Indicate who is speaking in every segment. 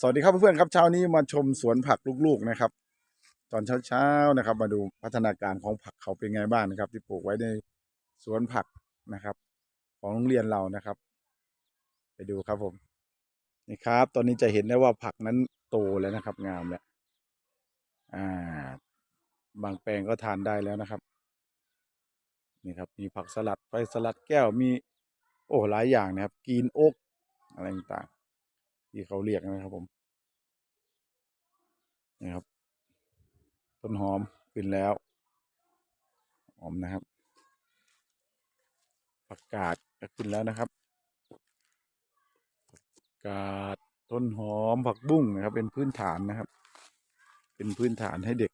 Speaker 1: สวัสดีครับเพื่อนๆครับเช้านี้มาชมสวนผักลูกๆนะครับ ตอนเช้าๆนะครับ มาดูพัฒนาการของผักเขาเป็นไงบ้างนะครับ ที่ปลูกไว้ในสวนผักนะครับ ของโรงเรียนเรานะครับ ไปดูครับผมนี่ครับ ตอนนี้จะเห็นได้ว่าผักนั้นโตแล้วนะครับ งามแล้วอ่า บางแปลงก็ทานได้แล้วนะครับนี่ครับ มีผักสลัดไฟสลัดแก้วมี โอ้หลายอย่างนะครับกีนโอ๊กอะไรต่าง ที่เขาเรียกนะครับผมนี่ครับ ต้นหอมขึ้นแล้วหอมนะครับผักกาดก็ขึ้นแล้วนะครับผักกาดต้นหอมผักบุ้งนะครับ เป็นพื้นฐานนะครับ เป็นพื้นฐานให้เด็ก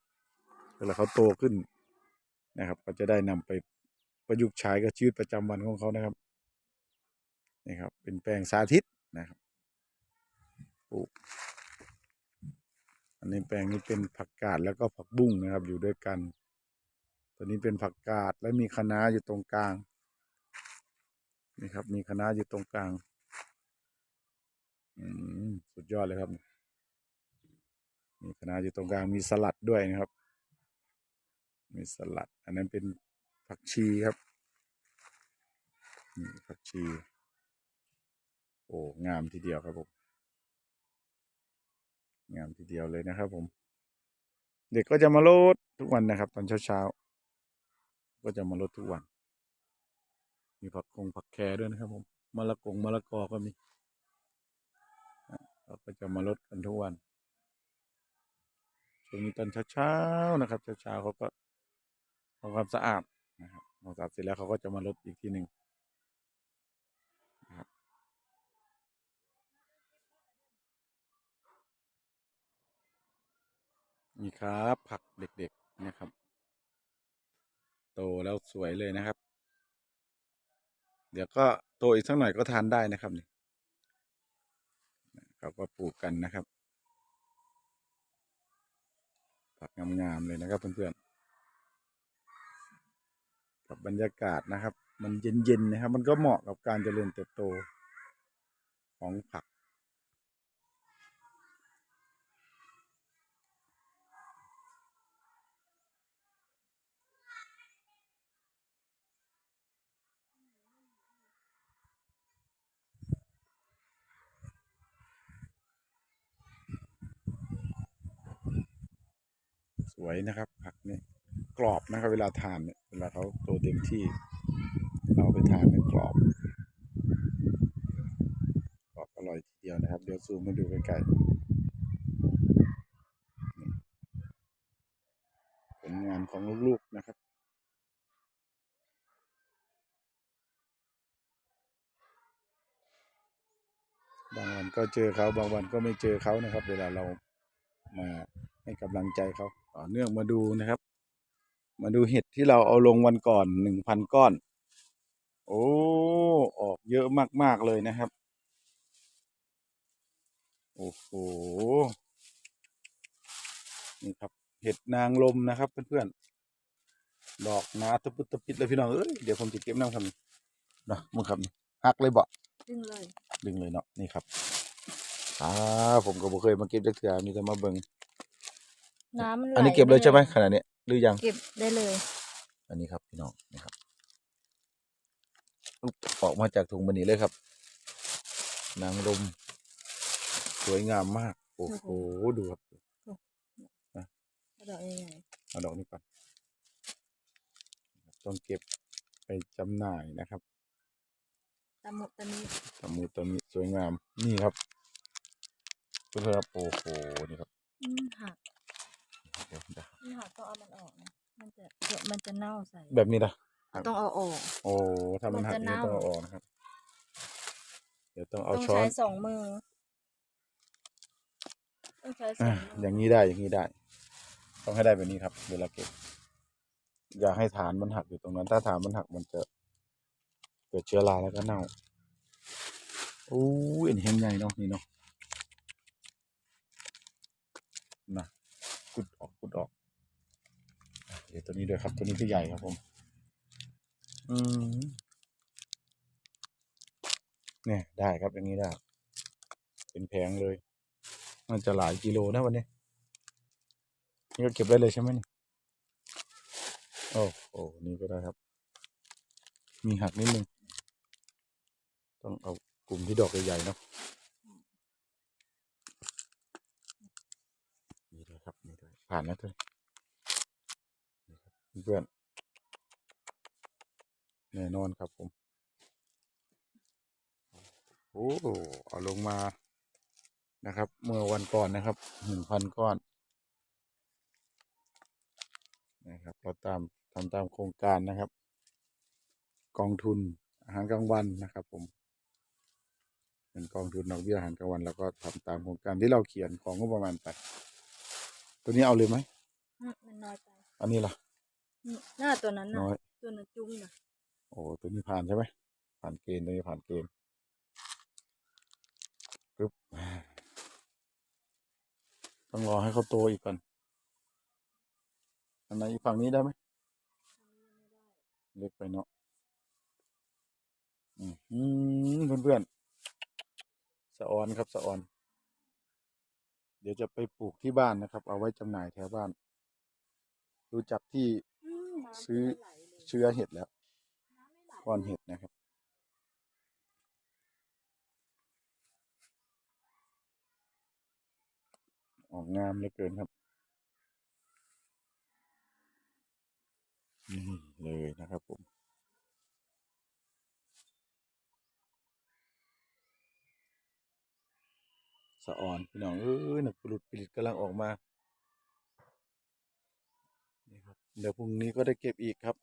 Speaker 1: เวลาเขาโตขึ้นนะครับ ก็จะได้นำไปประยุกต์ใช้กับชีวิตประจำวันของเขานะครับนี่ครับ เป็นแปลงสาธิตนะครับ ลูก อันนี้แปลงนี้เป็นผักกาดแล้วก็ผักบุ้งนะครับ อยู่ด้วยกัน ตัวนี้เป็นผักกาดและมีคะน้าอยู่ตรงกลาง นี่ครับ มีคะน้าอยู่ตรงกลาง อืมสุดยอดเลยครับ มีคะน้าอยู่ตรงกลาง มีสลัดด้วยนะครับ มีสลัด อันนั้นเป็นผักชีครับนี่ผักชี โอ้ งามทีเดียวครับผม งามทีเดียวเลยนะครับ ผม เด็กก็จะมาลดทุกวันนะครับ ตอนเช้าๆก็จะมาลดทุกวัน มีผักคงผักแครด้วยนะครับ ผมมะละกงมะละกอก็มีเราก็จะมาลดกันทุกวันช่วงนี้ตอนเช้าๆนะครับเช้าๆเขาก็ทำความสะอาดนะครับทำความสะอาดเสร็จแล้วเขาก็จะมาลดอีกทีหนึ่งนะครับ นี่ครับผักเด็กๆนะครับ โตแล้วสวยเลยนะครับ เดี๋ยวก็โตอีกสักหน่อยก็ทานได้นะครับนี่เขาก็ปลูกกันนะครับ ผักงามๆเลยนะครับเพื่อนๆกับบรรยากาศนะครับ มันเย็นๆนะครับ มันก็เหมาะกับการเจริญเติบโตของผัก วยนะครับ ผักนี่กรอบนะครับ เวลาทานเนี่ยเวลาเขาโตเต็มที่ เราไปทานเนี่ยกรอบกรอบอร่อยทีเดียวนะครับ เดี๋ยวซูมมาดูใกล้ๆนี่ผลงานของลูกๆนะครับบางวันก็เจอเขาบางวันก็ไม่เจอเขานะครับ เวลาเรามา ให้กำลังใจเขาต่อเนื่องมาดูนะครับ มาดูเห็ดที่เราเอาลงวันก่อนหนึ่งพันก้อน โอ้ออกเยอะมากๆเลยนะครับ โอ้โหนี่ครับเห็ดนางลมนะครับเพื่อนๆดอกหนาตะปุดตะปิดเลยพี่น้องเอ้ยเดี๋ยวผมจะเก็บน้ำครับนี่เนาะมึงครับนี่หักเลยบ่
Speaker 2: ดึงเลย
Speaker 1: ดึงเลยเนาะนี่ครับอ่าผมก็บ่เคยมาเก็บจักเทื่อมีแต่มาเบิ่ง
Speaker 2: น้ำมันไหล
Speaker 1: อันนี้เก็บเลยใช่ไหม
Speaker 2: ด้
Speaker 1: ขนาดนี้หรือยัง
Speaker 2: เก็บได้เลย
Speaker 1: อันนี้ครับพี่น้องนี่ครับอุ๊บออกมาจากถุงมันนี้เลยครับ นางลมสวยงามมาก โอ้โห ดูครับ
Speaker 2: ดอกใหญ่
Speaker 1: เอาดอกนี้ก่อนต้องเก็บไปจำหน่ายนะครับ
Speaker 2: ๆตะมุตะมิ
Speaker 1: ตะมูตะมิสวยงาม นี่ครับเพื่อนๆครับโอ้โห นี่ครับ
Speaker 2: อืมหัก
Speaker 1: เดี๋ยวเดี๋ยว
Speaker 2: นี่หักต้องเอามันออกนะมันจะเดี๋ยวมันจะเน่าใส่
Speaker 1: แบบนี้นะ
Speaker 2: ต้องเอาออก
Speaker 1: โอ้ถ้ามันหัก
Speaker 2: มันจะ
Speaker 1: นี่
Speaker 2: เน่า
Speaker 1: ต้องเอาออกนะครับ เดี๋ยวต้องเอา
Speaker 2: ต้อง
Speaker 1: ช้อ
Speaker 2: ใช้
Speaker 1: น
Speaker 2: สองมือ ต้องใช้สอ
Speaker 1: อะ
Speaker 2: งมือ
Speaker 1: อย่างนี้ได้อย่างนี้ได้ ต้องให้ได้แบบนี้ครับ เวลาเก็บ อย่าให้ฐานมันหักอยู่ตรงนั้น ถ้าฐานมันหักมันจะเกิดเชื้อราแล้วก็เน่าโอ้ยอันนี้แห้งใหญ่เนาะนี่เนาะนะุดออก เดี๋ยวตัวนี้ด้วยครับ ตัวนี้ที่ใหญ่ครับผม อืมเนี่ยได้ครับอย่างนี้ได้ เป็นแผงเลย มันจะหลายกิโลนะวันนี้ นี่ก็เก็บได้เลยใช่ไหมนี่โอ้โหนี่ก็ได้ครับ มีหักนิดนึง ต้องเอากลุ่มที่ดอกใหญ่ๆเนาะนี่ด้วยครับนี่ด้วย ผ่านแล้วด้วยนี่ครับเพื่อนแน่นอนครับผมโอ้เอาลงมานะครับ เมื่อวันก่อนนะครับหนึ่งพันก้อนนะครับเราตามทำตามโครงการนะครับ กองทุนอาหารกลางวันนะครับผมเป็นกองทุนดอกเบี้ยอาหารกลางวัน แล้วก็ทำตามโครงการที่เราเขียนของงบประมาณไป ตัวนี้เอาเลยไหม
Speaker 2: อืมมันน้อยไป
Speaker 1: อันนี้ล่ะ
Speaker 2: นี่หน้าตัวนั้นน่ะ
Speaker 1: น้อย
Speaker 2: ตัวนั้นจุ้งน่ะ
Speaker 1: โอ้ตัวนี้ผ่านใช่ไหมผ่านเกณฑ์ตัวนี้ผ่านเกณฑ์ปึ๊บต้องรอให้เขาโตอีกก่อนอันไหนอีกฝั่งนี้ได้ไหมเล็กไปเนาะอืมเพื่อนเพื่อนๆสะออนครับสะออน เดี๋ยวจะไปปลูกที่บ้านนะครับ เอาไว้จำหน่ายแถวบ้าน รู้จักที่
Speaker 2: อืมน้ำ
Speaker 1: ซื้อ
Speaker 2: ไม่ไหลเลย
Speaker 1: เชื้อเห็ดแล้ว
Speaker 2: น้ำไม่ไหล
Speaker 1: ก้อนเห็ดนะครับ ออกงามเหลือเกินครับนี่เลยนะครับผม สะอ่อนพี่น้องเอ้ยหนักปลุดปลิดกำลังออกมานี่ครับเดี๋ยวพรุ่งนี้ก็ได้เก็บอีกครับ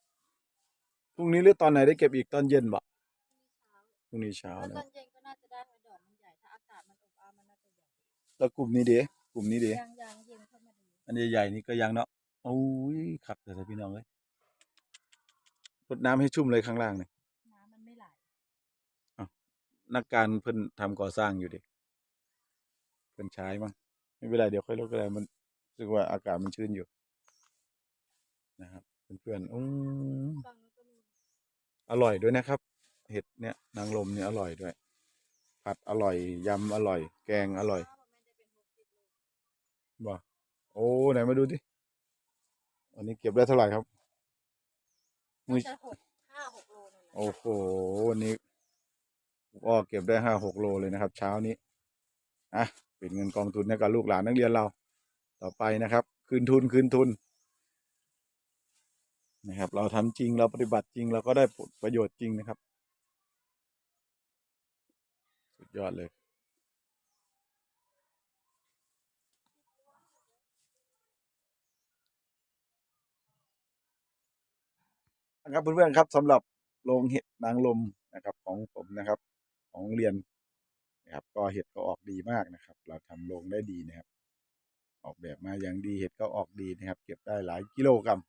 Speaker 1: พรุ่งนี้หรือตอนไหนได้เก็บอีกตอนเย็นบ่พรุ่งนี้เช้า
Speaker 2: แล้ว
Speaker 1: นะ
Speaker 2: ตอนเย็นก็น่าจะได้เพราะดอกมันใหญ่ถ้าอากาศมันอบอ้าวมันน่าจะใหญ่
Speaker 1: แล้วกลุ่มนี้เด้กลุ่มนี้เด้
Speaker 2: ยางยางเย็นเข้ามาดู
Speaker 1: อันใหญ่ๆนี่ก็ยังเนาะโอ้ยขับแต่พี่น้องเลยรดน้ำให้ชุ่มเลยข้างล่างนี่
Speaker 2: น้ำมันไม่ไหล
Speaker 1: นักการเพิ่นทำก่อสร้างอยู่ดิ เพิ่นใช้มั้งไม่เป็นไรเดี๋ยวค่อยลดก็ได้มันรู้สึกว่าอากาศมันชื้นอยู่ นะครับเพื่อนๆอืม
Speaker 2: ฝั่งนู้นก็มี
Speaker 1: อร่อยด้วยนะครับ เห็ดเนี่ยนางลมเนี่ยอร่อยด้วย ผัดอร่อยยำอร่อย แกงอร่อย
Speaker 2: ถ้ามันไม่ได้เป็นหกสิบโล
Speaker 1: บ่โอ้ไหนมาดูดิวันนี้เก็บได้เท่าไหร่ครับอุ้ย
Speaker 2: จะหกห้าหกโลนั่นแหละ
Speaker 1: โอ้โหวันนี้ก็เก็บได้ห้าหกโลเลยนะครับ เช้านี้อะ เป็นเงินกองทุนให้กับลูกหลานนักเรียนเราต่อไปนะครับ คืนทุนคืนทุนนะครับ เราทำจริงเราปฏิบัติจริงเราก็ได้ผลประโยชน์จริงนะครับ สุดยอดเลยนะครับเพื่อนๆครับสำหรับโรงเห็ดนางลมนะครับของผมนะครับ ของโรงเรียนนะครับ ก็เห็ดก็ออกดีมากนะครับ เราทำโรงได้ดีนะครับ ออกแบบมาอย่างดีเห็ดก็ออกดีนะครับ เก็บได้หลายกิโลกรัม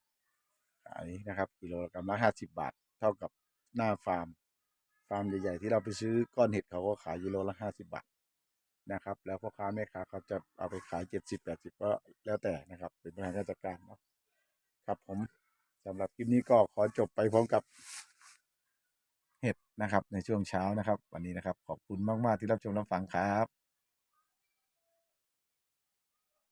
Speaker 1: ขายนะครับ กิโลกรัมละห้าสิบาท เท่ากับหน้าฟาร์ม ฟาร์มใหญ่ๆที่เราไปซื้อก้อนเห็ดเขาก็ขายกิโลละห้าสิบาทนะครับ แล้วพ่อค้าแม่ค้าเขาจะเอาไปขายเจ็ดสิบแปดสิบก็แล้วแต่นะครับ เป็นบริหารราชการเนาะครับผมสำหรับคลิปนี้ก็ขอจบไปพร้อมกับเห็ดนะครับในช่วงเช้านะครับ วันนี้นะครับ ขอบคุณมาก ๆ ที่รับชมรับฟังครับ